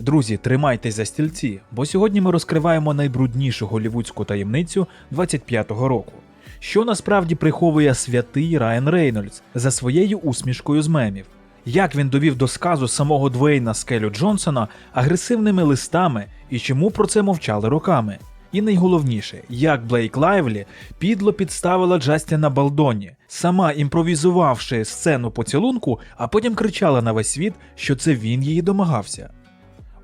Друзі, тримайтесь за стільці, бо сьогодні ми розкриваємо найбруднішу голівудську таємницю 25-го року. Що насправді приховує святий Райан Рейнольдс за своєю усмішкою з мемів? Як він довів до сказу самого Двейна Скелю Джонсона агресивними листами і чому про це мовчали роками? І найголовніше, як Блейк Лайвлі підло підставила Джастіна Балдоні, сама імпровізувавши сцену поцілунку, а потім кричала на весь світ, що це він її домагався.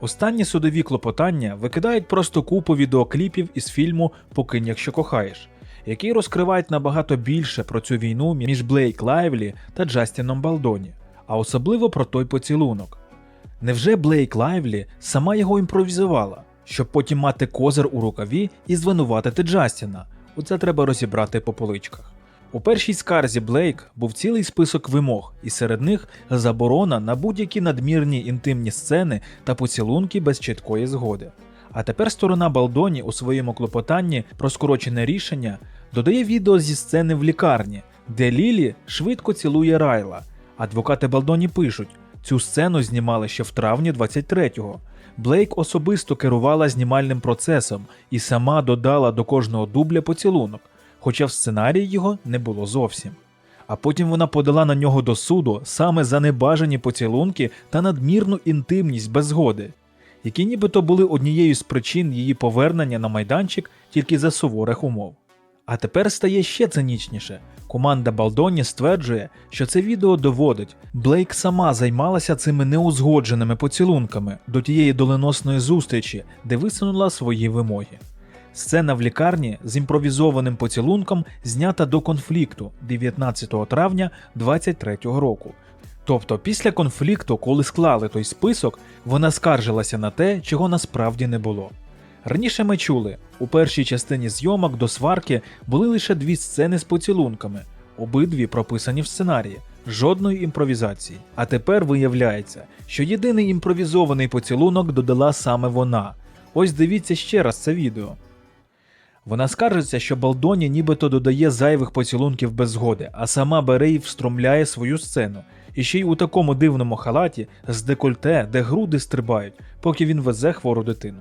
Останні судові клопотання викидають просто купу відеокліпів із фільму Покинь, якщо кохаєш, які розкривають набагато більше про цю війну між Блейк Лайвлі та Джастіном Балдоні, а особливо про той поцілунок. Невже Блейк Лайвлі сама його імпровізувала, щоб потім мати козир у рукаві і звинуватити Джастіна? Оце треба розібрати по поличках. У першій скарзі Блейк був цілий список вимог, і серед них заборона на будь-які надмірні інтимні сцени та поцілунки без чіткої згоди. А тепер сторона Балдоні у своєму клопотанні про скорочене рішення додає відео зі сцени в лікарні, де Лілі швидко цілує Райла. Адвокати Балдоні пишуть, цю сцену знімали ще в травні 23-го. Блейк особисто керувала знімальним процесом і сама додала до кожного дубля поцілунок, хоча в сценарії його не було зовсім. А потім вона подала на нього до суду саме за небажані поцілунки та надмірну інтимність без згоди, які нібито були однією з причин її повернення на майданчик тільки за суворих умов. А тепер стає ще цинічніше. Команда Балдоні стверджує, що це відео доводить, Блейк сама займалася цими неузгодженими поцілунками до тієї доленосної зустрічі, де висунула свої вимоги. Сцена в лікарні з імпровізованим поцілунком знята до конфлікту 19 травня 23-го року. Тобто, після конфлікту, коли склали той список, вона скаржилася на те, чого насправді не було. Раніше ми чули, у першій частині зйомок до сварки були лише дві сцени з поцілунками, обидві прописані в сценарії, жодної імпровізації. А тепер виявляється, що єдиний імпровізований поцілунок додала саме вона. Ось дивіться ще раз це відео. Вона скаржиться, що Балдоні нібито додає зайвих поцілунків без згоди, а сама бере і встромляє свою сцену. І ще й у такому дивному халаті з декольте, де груди стрибають, поки він везе хвору дитину.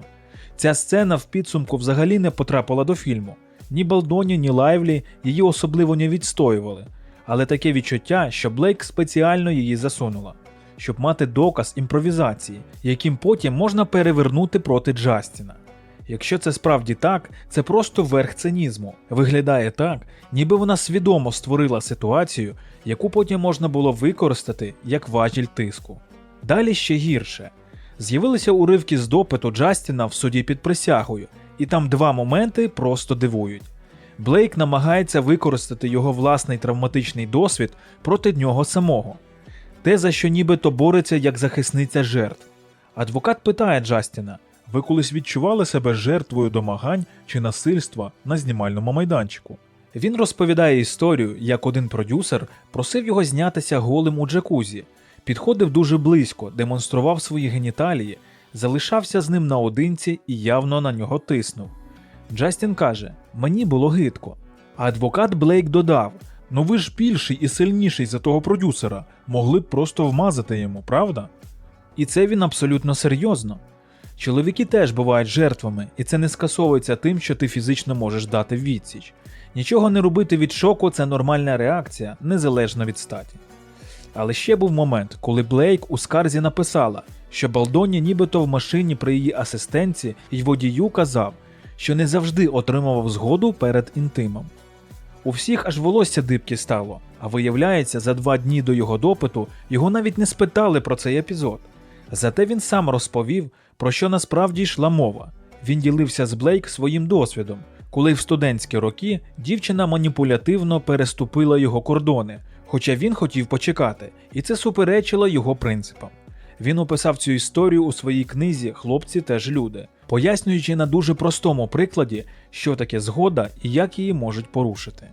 Ця сцена в підсумку взагалі не потрапила до фільму. Ні Балдоні, ні Лайвлі її особливо не відстоювали, але таке відчуття, що Блейк спеціально її засунула, щоб мати доказ імпровізації, яким потім можна перевернути проти Джастіна. Якщо це справді так, це просто верх цинізму. Виглядає так, ніби вона свідомо створила ситуацію, яку потім можна було використати як важіль тиску. Далі ще гірше. З'явилися уривки з допиту Джастіна в суді під присягою, і там два моменти просто дивують. Блейк намагається використати його власний травматичний досвід проти нього самого, те, за що нібито бореться як захисниця жертв. Адвокат питає Джастіна: ви колись відчували себе жертвою домагань чи насильства на знімальному майданчику? Він розповідає історію, як один продюсер просив його знятися голим у джакузі, підходив дуже близько, демонстрував свої геніталії, залишався з ним наодинці і явно на нього тиснув. Джастін каже: Мені було гидко. А адвокат Блейк додав: Ну ви ж більший і сильніший за того продюсера, могли б просто вмазати йому, правда? І це він абсолютно серйозно. Чоловіки теж бувають жертвами, і це не скасовується тим, що ти фізично можеш дати відсіч. Нічого не робити від шоку це нормальна реакція, незалежно від статі. Але ще був момент, коли Блейк у скарзі написала, що Балдоні нібито в машині при її асистенці й водію казав, що не завжди отримував згоду перед інтимом. У всіх аж волосся дибки стало, а виявляється, за два дні до його допиту його навіть не спитали про цей епізод. Зате він сам розповів, про що насправді йшла мова. Він ділився з Блейк своїм досвідом, коли в студентські роки дівчина маніпулятивно переступила його кордони, хоча він хотів почекати, і це суперечило його принципам. Він описав цю історію у своїй книзі Хлопці теж люди, пояснюючи на дуже простому прикладі, що таке згода і як її можуть порушити.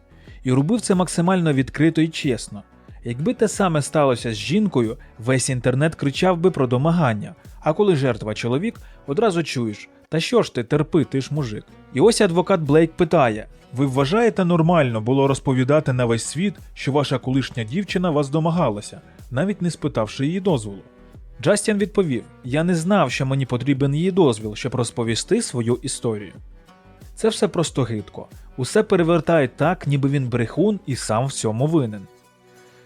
І робив це максимально відкрито і чесно. Якби те саме сталося з жінкою, весь інтернет кричав би про домагання, а коли жертва чоловік, одразу чуєш: та що ж ти терпи, ти ж мужик. І ось адвокат Блейк питає: ви вважаєте нормально було розповідати на весь світ, що ваша колишня дівчина вас домагалася, навіть не спитавши її дозволу? Джастін відповів: Я не знав, що мені потрібен її дозвіл, щоб розповісти свою історію. Це все просто гидко. Усе перевертають так, ніби він брехун і сам в цьому винен.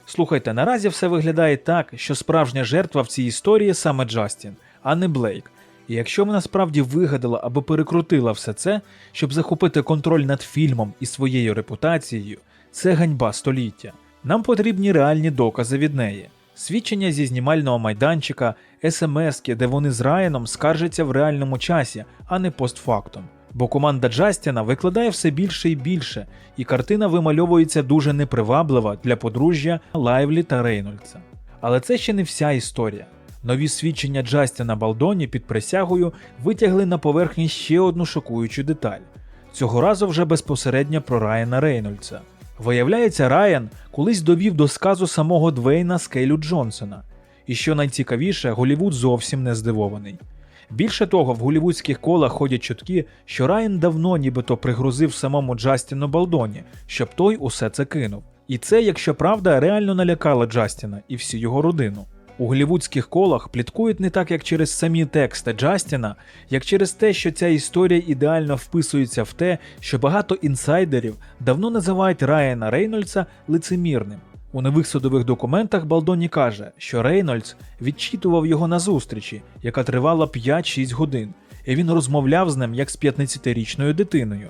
Слухайте, наразі все виглядає так, що справжня жертва в цій історії саме Джастін, а не Блейк. І якщо вона справді вигадала або перекрутила все це, щоб захопити контроль над фільмом і своєю репутацією, це ганьба століття. Нам потрібні реальні докази від неї. Свідчення зі знімального майданчика, смски, де вони з Райаном скаржаться в реальному часі, а не постфактум. Бо команда Джастіна викладає все більше і більше, і картина вимальовується дуже неприваблива для подружжя Лайвлі та Рейнольдса. Але це ще не вся історія. Нові свідчення Джастіна Балдоні під присягою витягли на поверхність ще одну шокуючу деталь. Цього разу вже безпосередньо про Райана Рейнольдса. Виявляється, Райан колись довів до сказу самого Двейна Скейлю Джонсона. І що найцікавіше, Голівуд зовсім не здивований. Більше того, в голівудських колах ходять чутки, що Райан давно нібито пригрозив самому Джастіну Балдоні, щоб той усе це кинув. І це, якщо правда, реально налякало Джастіна і всю його родину. У голівудських колах пліткують не так, як через самі тексти Джастіна, як через те, що ця історія ідеально вписується в те, що багато інсайдерів давно називають Райана Рейнольдса лицемірним. У нових судових документах Балдоні каже, що Рейнольдс відчитував його на зустрічі, яка тривала 5-6 годин, і він розмовляв з ним як з 15-річною дитиною.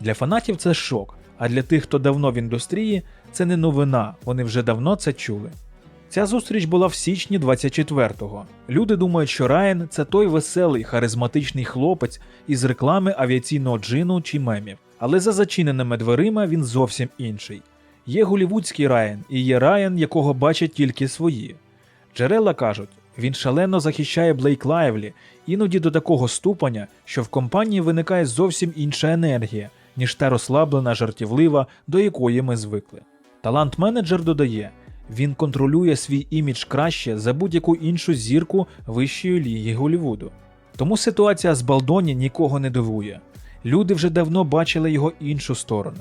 Для фанатів це шок, а для тих, хто давно в індустрії, це не новина, вони вже давно це чули. Ця зустріч була в січні 24-го. Люди думають, що Райан це той веселий, харизматичний хлопець із реклами авіаційного джину чи мемів. Але за зачиненими дверима він зовсім інший. Є голівудський Райан і є Райан, якого бачать тільки свої. Джерела кажуть, він шалено захищає Блейк Лайвлі, іноді до такого ступеня, що в компанії виникає зовсім інша енергія, ніж та розслаблена, жартівлива, до якої ми звикли. Талант-менеджер додає, він контролює свій імідж краще за будь-яку іншу зірку вищої ліги Голівуду. Тому ситуація з Балдоні нікого не дивує. Люди вже давно бачили його іншу сторону.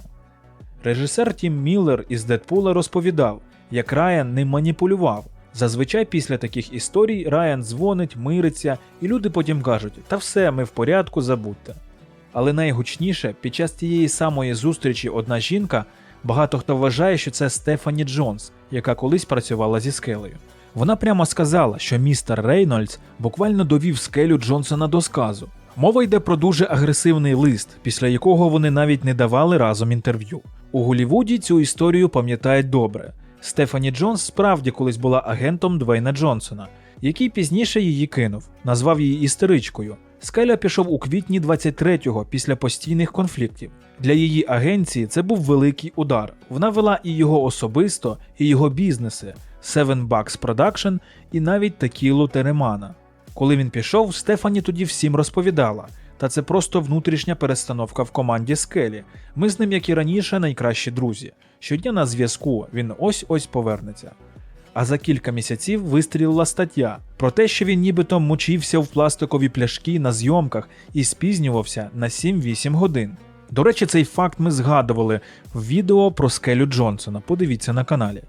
Режисер Тім Міллер із Дедпула розповідав, як Райан ним маніпулював. Зазвичай після таких історій Райан дзвонить, мириться, і люди потім кажуть: та все, ми в порядку, забудьте. Але найгучніше, під час тієї самої зустрічі одна жінка, багато хто вважає, що це Стефані Джонс, яка колись працювала зі скелею. Вона прямо сказала, що містер Рейнольдс буквально довів скелю Джонсона до сказу. Мова йде про дуже агресивний лист, після якого вони навіть не давали разом інтерв'ю. У Голівуді цю історію пам'ятають добре. Стефані Джонс справді колись була агентом Двейна Джонсона, який пізніше її кинув, назвав її істеричкою. Скеля пішов у квітні 23-го після постійних конфліктів. Для її агенції це був великий удар. Вона вела і його особисто, і його бізнеси Seven Bucks Production і навіть Текілу Теремана. Коли він пішов, Стефані тоді всім розповідала. Та це просто внутрішня перестановка в команді Скелі. Ми з ним, як і раніше, найкращі друзі. Щодня на зв'язку він ось-ось повернеться. А за кілька місяців вистрілила стаття про те, що він нібито мочився в пластикові пляшки на зйомках і спізнювався на 7-8 годин. До речі, цей факт ми згадували в відео про скелю Джонсона. Подивіться на каналі.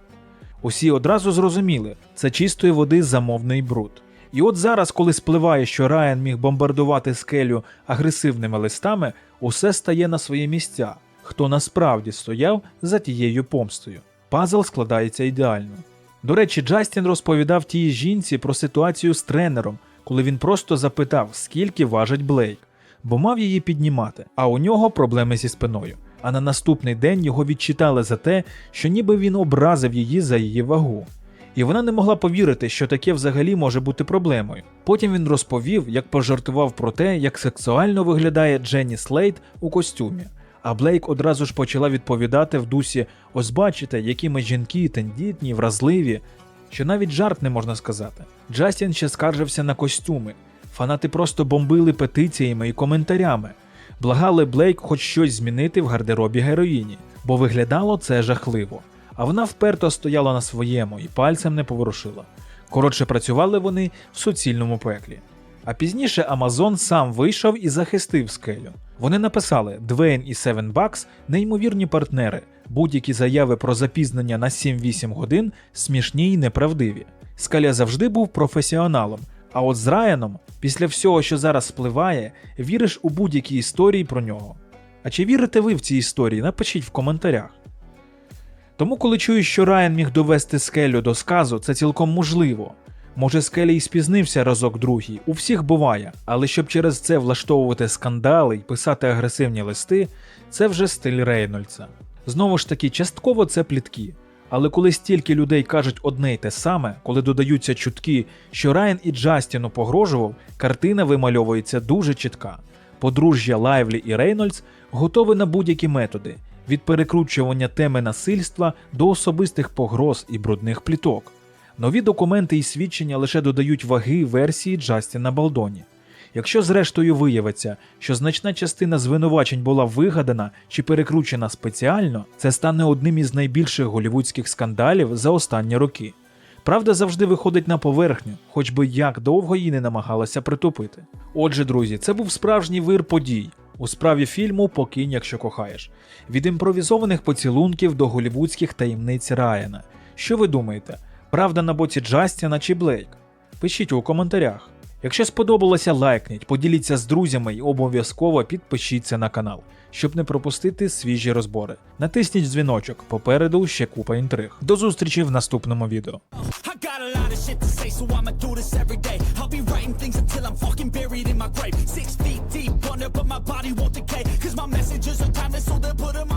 Усі одразу зрозуміли, це чистої води замовний бруд. І от зараз, коли спливає, що Райан міг бомбардувати скелю агресивними листами, усе стає на свої місця, хто насправді стояв за тією помстою. Пазл складається ідеально. До речі, Джастін розповідав тій жінці про ситуацію з тренером, коли він просто запитав, скільки важить Блейк, бо мав її піднімати, а у нього проблеми зі спиною. А на наступний день його відчитали за те, що ніби він образив її за її вагу. І вона не могла повірити, що таке взагалі може бути проблемою. Потім він розповів, як пожартував про те, як сексуально виглядає Дженні Слейд у костюмі. А Блейк одразу ж почала відповідати в дусі: ось бачите, які ми жінки тендітні, вразливі, що навіть жарт не можна сказати. Джастін ще скаржився на костюми. Фанати просто бомбили петиціями і коментарями. Благали Блейк хоч щось змінити в гардеробі героїні, бо виглядало це жахливо. А вона вперто стояла на своєму і пальцем не поворушила. Коротше, працювали вони в суцільному пеклі. А пізніше Амазон сам вийшов і захистив скелю. Вони написали: Двейн і Seven Bucks – неймовірні партнери. Будь-які заяви про запізнення на 7-8 годин смішні й неправдиві. Скаля завжди був професіоналом. А от з Райаном, після всього, що зараз спливає, віриш у будь-які історії про нього. А чи вірите ви в ці історії? Напишіть в коментарях. Тому, коли чую, що Райан міг довести скелю до сказу, це цілком можливо. Може, скелі і спізнився разок другий, у всіх буває, але щоб через це влаштовувати скандали й писати агресивні листи, це вже стиль Рейнольдса. Знову ж таки, частково це плітки. Але коли стільки людей кажуть одне й те саме, коли додаються чутки, що Райан і Джастіну погрожував, картина вимальовується дуже чітка. Подружжя Лайвлі і Рейнольдс готові на будь-які методи від перекручування теми насильства до особистих погроз і брудних пліток. Нові документи і свідчення лише додають ваги версії Джастіна Балдоні. Якщо зрештою виявиться, що значна частина звинувачень була вигадана чи перекручена спеціально, це стане одним із найбільших голівудських скандалів за останні роки. Правда завжди виходить на поверхню, хоч би як довго її не намагалася притупити. Отже, друзі, це був справжній вир подій у справі фільму Покинь, якщо кохаєш. Від імпровізованих поцілунків до голівудських таємниць Райана. Що ви думаєте? Правда на боці Джастіна чи Блейк? Пишіть у коментарях. Якщо сподобалося, лайкніть, поділіться з друзями і обов'язково підпишіться на канал, щоб не пропустити свіжі розбори. Натисніть дзвіночок, попереду ще купа інтриг. До зустрічі в наступному відео. Six feet but my body won't decay. Cause my messages are timeless, so they'll put them